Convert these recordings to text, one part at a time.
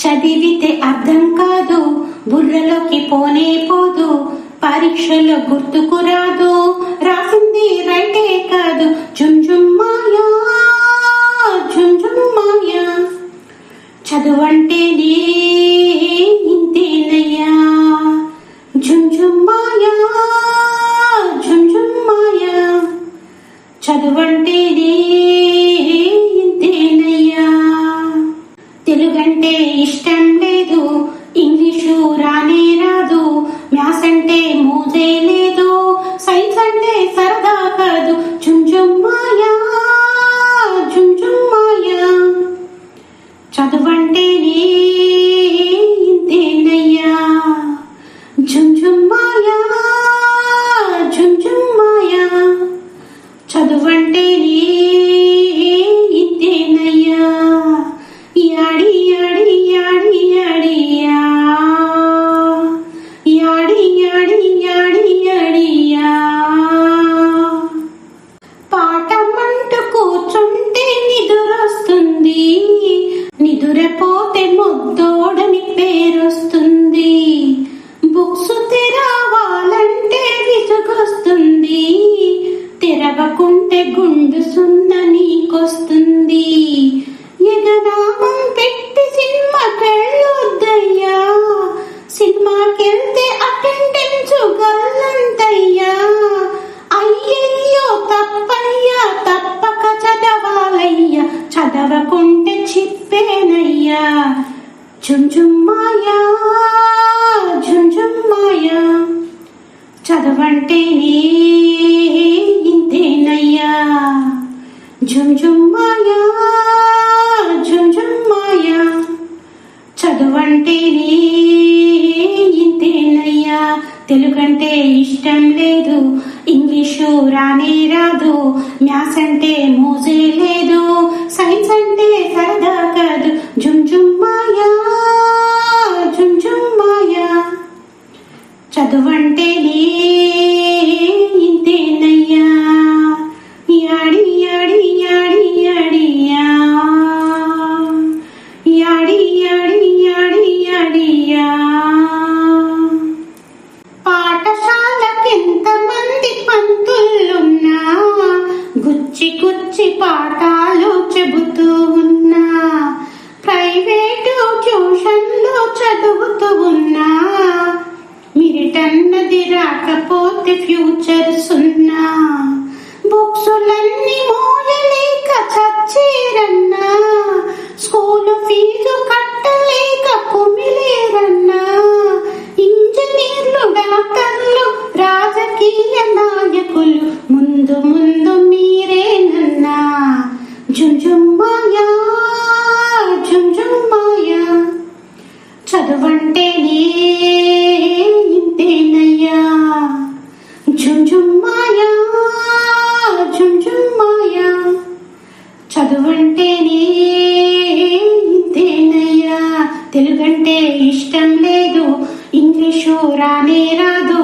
చదివితే అర్థం కాదు బుర్రలోకి పోనే పోదు పరీక్షలో గుర్తుకు రాదు రాసింది రైటే కాదు. జుంజుమ్మాయా జుంజుమ్మాయా చదువంటేనే అంటే ఇష్టం లేదు. ఇంగ్లీషు రానే రాదు. మ్యాథ్స్ అంటే మోజే లేదు. సైన్స్ అంటే సరదా కాదు. జుంజుమ్మాయా జుంజుమ్మాయా చదువంటేనే ఇంతేనయ్యా. జుంజుమ్మాయా జుంజుమ్మాయా చదువంటేనే గుండు సున్న నీకొస్తుంది. ఎగనామం పెట్టి సినిమా కళ్ళొద్దయ్యా సినిమాకెళ్తే అటెండెన్స్ గల్లంతయ్యా అయ్యయ్యో తప్పయ్యా తప్పక చదవాలయ్యా. చదవకుంటే చిప్పేనయ్యా. జుంజుమ్మాయా జుంజుమ్మాయా చదవంటేనే చదువంటేనే ఇంతేనయ్యా తెలుగంటే ఇష్టం లేదు ఇంగ్లీషు రానే రాదు మ్యాథ్స్ అంటే మోజే లేదు సైన్స్ అంటే సరదా కాదు. జుంజుమ్మాయా జుంజుమ్మాయా చదువంటేనే గుచ్చి పాఠాలు చెబుతూ ఉన్నా. ప్రైవేటు ట్యూషన్లో చదువుతూ ఉన్నా. మిరిటన్నది రాకపోతే ఫ్యూచర్ సున్నా. చదువంటేనే ఇంతేనయ్యా. జుంజుమ్మాయా జుంజుమ్మాయా చదువంటేనే ఇంతేనయ్యా. తెలుగంటే ఇష్టం లేదు ఇంగ్లీషు రానే రాదు.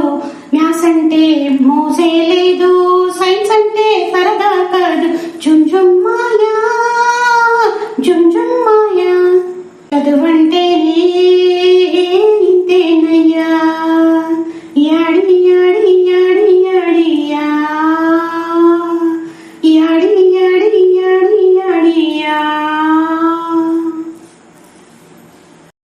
మ్యాథ్స్ అంటే మోసే లేదు సైన్స్ అంటే సరదా కాదు. జుంజుమ్మ